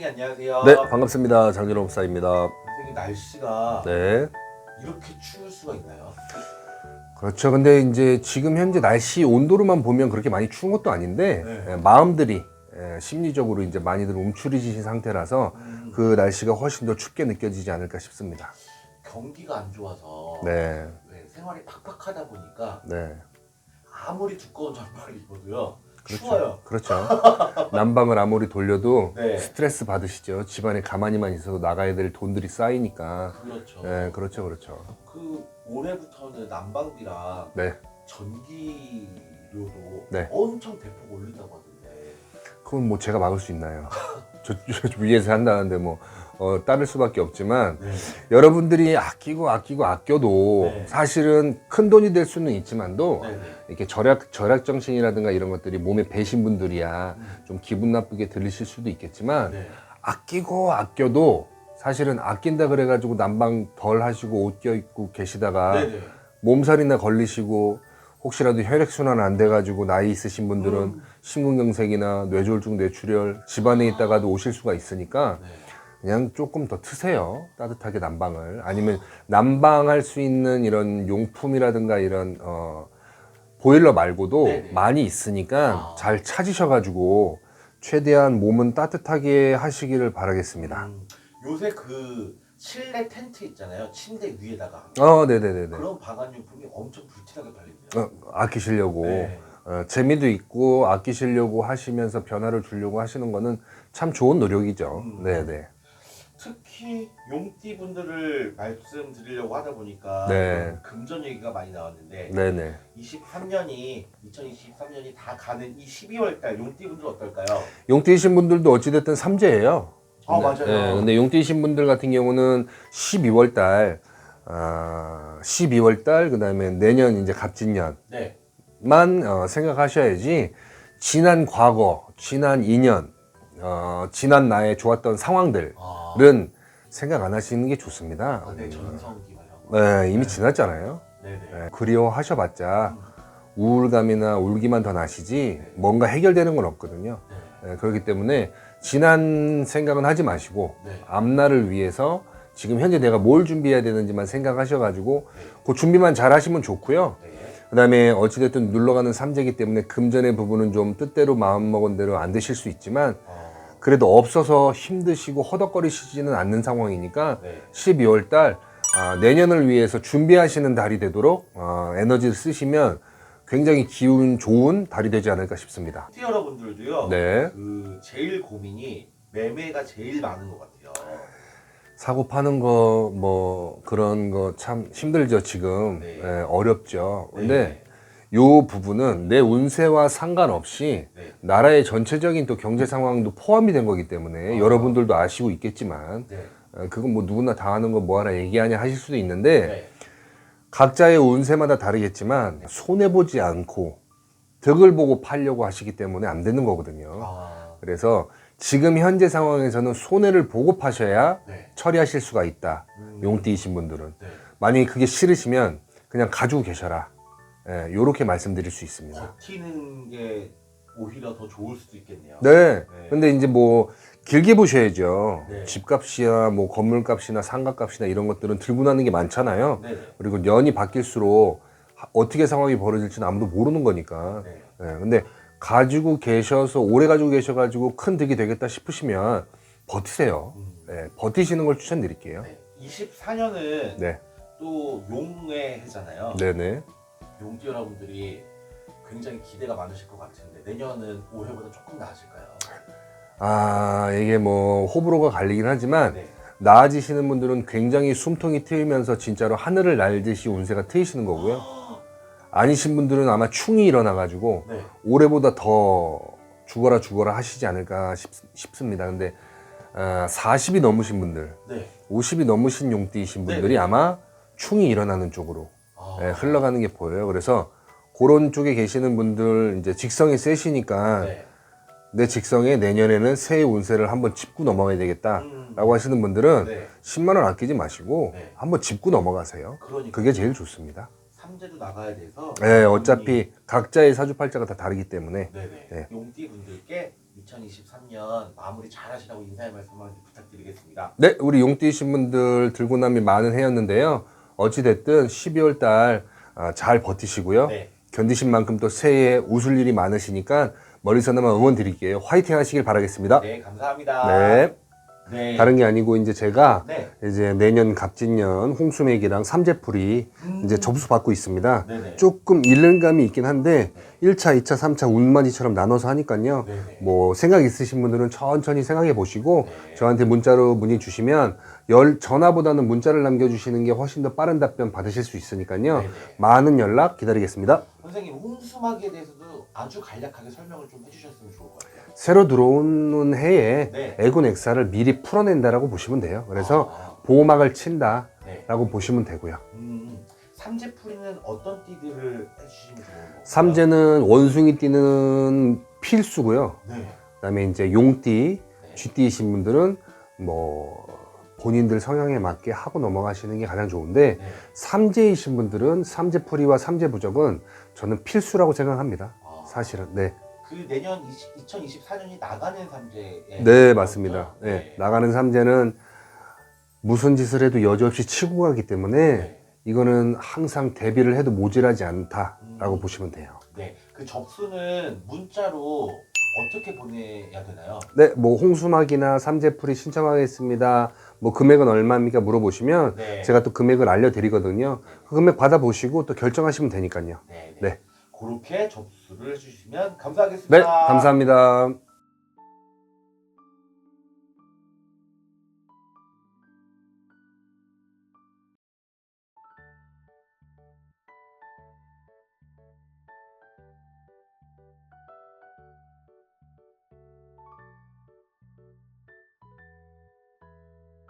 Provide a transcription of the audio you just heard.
선생님 안녕하세요. 네, 반갑습니다. 장준호 목사입니다. 선생님 날씨가 네. 이렇게 추울 수가 있나요? 그렇죠. 근데 이제 지금 현재 날씨 온도로만 보면 그렇게 많이 추운 것도 아닌데 네. 예, 마음들이 예, 심리적으로 이제 많이들 움츠리지신 상태라서 음, 그 날씨가 훨씬 더 춥게 느껴지지 않을까 싶습니다. 경기가 안 좋아서 네. 네, 생활이 팍팍하다 보니까 네. 아무리 두꺼운 잠바를 입어도요 그렇죠. 추워요. 그렇죠. 난방을 아무리 돌려도 네. 스트레스 받으시죠. 집안에 가만히만 있어도 나가야 될 돈들이 쌓이니까. 그렇죠. 네, 그렇죠. 그렇죠. 그 올해부터는 난방비랑 네. 전기료도 네. 엄청 대폭 올린다고 하던데. 그건 뭐 제가 막을 수 있나요? 저, 저 위에서 한다는데 뭐 어, 따를 수밖에 없지만 네. 여러분들이 아끼고 아끼고 아껴도 네. 사실은 큰 돈이 될 수는 있지만도 네. 네. 이렇게 절약 절약 정신이라든가 이런 것들이 몸에 배신 분들이야 음. 좀 기분 나쁘게 들리실 수도 있겠지만 네. 아끼고 아껴도 사실은 아낀다 그래가지고 난방 덜 하시고 옷 껴입고 계시다가 네. 네. 몸살이나 걸리시고 혹시라도 혈액순환 안 돼가지고 나이 있으신 분들은 음. 심근경색이나 뇌졸중 뇌출혈 집안에 있다가도 오실 수가 있으니까 네. 그냥 조금 더 트세요. 따뜻하게 난방을. 아니면 난방할 수 있는 이런 용품이라든가 이런 어 보일러 말고도 네네. 많이 있으니까 아. 잘 찾으셔가지고 최대한 몸은 따뜻하게 하시기를 바라겠습니다. 음, 요새 그 실내 텐트 있잖아요. 침대 위에다가 어, 네네네네. 그런 방한용품이 엄청 불티나게 팔린대요. 어, 아끼시려고 네. 어, 재미도 있고 아끼시려고 하시면서 변화를 주려고 하시는 거는 참 좋은 노력이죠. 음. 네네. 특히 용띠 분들을 말씀드리려고 하다 보니까 네. 금전 얘기가 많이 나왔는데 네네. 23년이 2023년이 다 가는 이 12월 달 용띠 분들 어떨까요? 용띠이신 분들도 어찌됐든 삼재예요. 아, 네, 맞아요. 네, 근데 용띠이신 분들 같은 경우는 12월 달, 아, 12월 달, 그 다음에 내년 이제 갑진년만 네. 어, 생각하셔야지 지난 과거, 지난 2년, 어, 지난 나의 좋았던 상황들은 아, 생각 안 하시는 게 좋습니다. 아, 네 전성기 막 이런 거. 네, 이미 지났잖아요. 네 네. 네, 그리워하셔봤자 우울감이나 울기만 더 나시지 뭔가 해결되는 건 없거든요. 네. 네, 그렇기 때문에 지난 생각은 하지 마시고 네. 앞날을 위해서 지금 현재 내가 뭘 준비해야 되는지만 생각하셔가지고 그 준비만 잘 하시면 좋고요. 네. 그 다음에 어찌됐든 눌러가는 삼재기 때문에 금전의 부분은 좀 뜻대로 마음먹은 대로 안 되실 수 있지만 어, 그래도 없어서 힘드시고 허덕거리시지는 않는 상황이니까 네. 12월 달 아, 내년을 위해서 준비하시는 달이 되도록 어, 에너지를 쓰시면 굉장히 기운 좋은 달이 되지 않을까 싶습니다. 티 여러분들도요. 네. 그 제일 고민이 매매가 제일 많은 것 같아요. 사고 파는 거 뭐 그런 거 참 힘들죠 지금 네. 예, 어렵죠. 네. 근데 요 부분은 내 운세와 상관없이 네. 나라의 전체적인 또 경제 상황도 포함이 된 거기 때문에 아. 여러분들도 아시고 있겠지만 네. 어, 그건 뭐 누구나 다 아는 거 뭐 하나 얘기하냐 하실 수도 있는데 네. 각자의 운세마다 다르겠지만 손해 보지 않고 덕을 보고 팔려고 하시기 때문에 안 되는 거거든요. 아, 그래서 지금 현재 상황에서는 손해를 보고 파셔야 네. 처리하실 수가 있다. 음, 용띠이신 분들은 네. 만약에 그게 싫으시면 그냥 가지고 계셔라. 예, 요렇게 말씀드릴 수 있습니다. 버티는 게 오히려 더 좋을 수도 있겠네요. 네. 근데 이제 뭐 길게 보셔야죠. 네. 집값이야 뭐 건물값이나 상가값이나 이런 것들은 들고 나는 게 많잖아요. 네네. 그리고 년이 바뀔수록 하- 어떻게 상황이 벌어질지는 아무도 모르는 거니까. 네. 예, 근데 가지고 계셔서 오래 가지고 계셔가지고 큰 득이 되겠다 싶으시면 버티세요. 음, 예, 버티시는 걸 추천드릴게요. 네. 24년은 네, 또 용의 해잖아요. 네 네. 용띠 여러분들이 굉장히 기대가 많으실 것 같은데 내년은 올해보다 조금 나아질까요? 아 이게 뭐 호불호가 갈리긴 하지만 네. 나아지시는 분들은 굉장히 숨통이 트이면서 진짜로 하늘을 날듯이 운세가 트이시는 거고요. 아니신 분들은 아마 충이 일어나가지고 네. 올해보다 더 죽어라 죽어라 하시지 않을까 싶, 습니다 근데 아, 40이 넘으신 분들, 네. 50이 넘으신 용띠이신 분들이 네네. 아마 충이 일어나는 쪽으로 아, 예, 흘러가는 게 보여요. 그래서 그런 쪽에 계시는 분들 이제 직성이 세시니까 네. 내 직성에 내년에는 새해 운세를 한번 짚고 넘어가야 되겠다라고 음, 하시는 분들은 네. 10만 원 아끼지 마시고 네. 한번 짚고 넘어가세요. 그러니까 그게 제일 좋습니다. 삼재도 나가야 돼서 네, 어차피 각자의 사주팔자가 다 다르기 때문에 네네. 네. 용띠 분들께 2023년 마무리 잘 하시라고 인사의 말씀 한번 부탁드리겠습니다. 네, 우리 용띠신 분들 들고 남이 많은 해였는데요. 어찌 됐든 12월 달 잘 버티시고요. 네. 견디신 만큼 또 새해에 웃을 일이 많으시니까 멀리서나마 응원 드릴게요. 화이팅 하시길 바라겠습니다. 네, 감사합니다. 네. 네. 다른 게 아니고 이제 제가 네. 이제 내년 갑진년 홍수맥이랑 삼재풀이 음. 이제 접수 받고 있습니다. 네네. 조금 잃는 감이 있긴 한데 1차, 2차, 3차 운만이처럼 나눠서 하니까요. 네네. 뭐 생각 있으신 분들은 천천히 생각해 보시고 네. 저한테 문자로 문의 주시면 열 전화보다는 문자를 남겨 주시는 게 훨씬 더 빠른 답변 받으실 수 있으니까요. 네네. 많은 연락 기다리겠습니다. 선생님 홍수막에 대해서도 아주 간략하게 설명을 좀 해주셨으면 좋을 것 같아요. 새로 들어오는 해에 네. 애군 액사를 미리 풀어낸다라고 보시면 돼요. 그래서 아, 보호막을 친다라고 네. 보시면 되고요. 음, 삼재풀이는 어떤 띠들을 해주시면 건가요? 삼재는 원숭이 띠는 필수고요. 네. 그다음에 이제 용띠, 네. 쥐띠이신 분들은 뭐 본인들 성향에 맞게 하고 넘어가시는 게 가장 좋은데 네. 삼재이신 분들은 삼재풀이와 삼재부적은 저는 필수라고 생각합니다. 아, 사실은 네, 그 내년 2024년이 나가는 삼재. 네 맞습니다. 네, 나가는 삼재는 무슨 짓을 해도 여지없이 치고 가기 때문에 네. 이거는 항상 대비를 해도 모자라지 않다라고 음. 보시면 돼요. 네. 그 접수는 문자로 어떻게 보내야 되나요? 네, 뭐 홍수막이나 삼재풀이 신청하겠습니다. 뭐 금액은 얼마입니까 물어보시면 네. 제가 또 금액을 알려드리거든요. 그 금액 받아보시고 또 결정하시면 되니까요. 네. 네. 그렇게 접수를 해주시면 감사하겠습니다. 네, 감사합니다.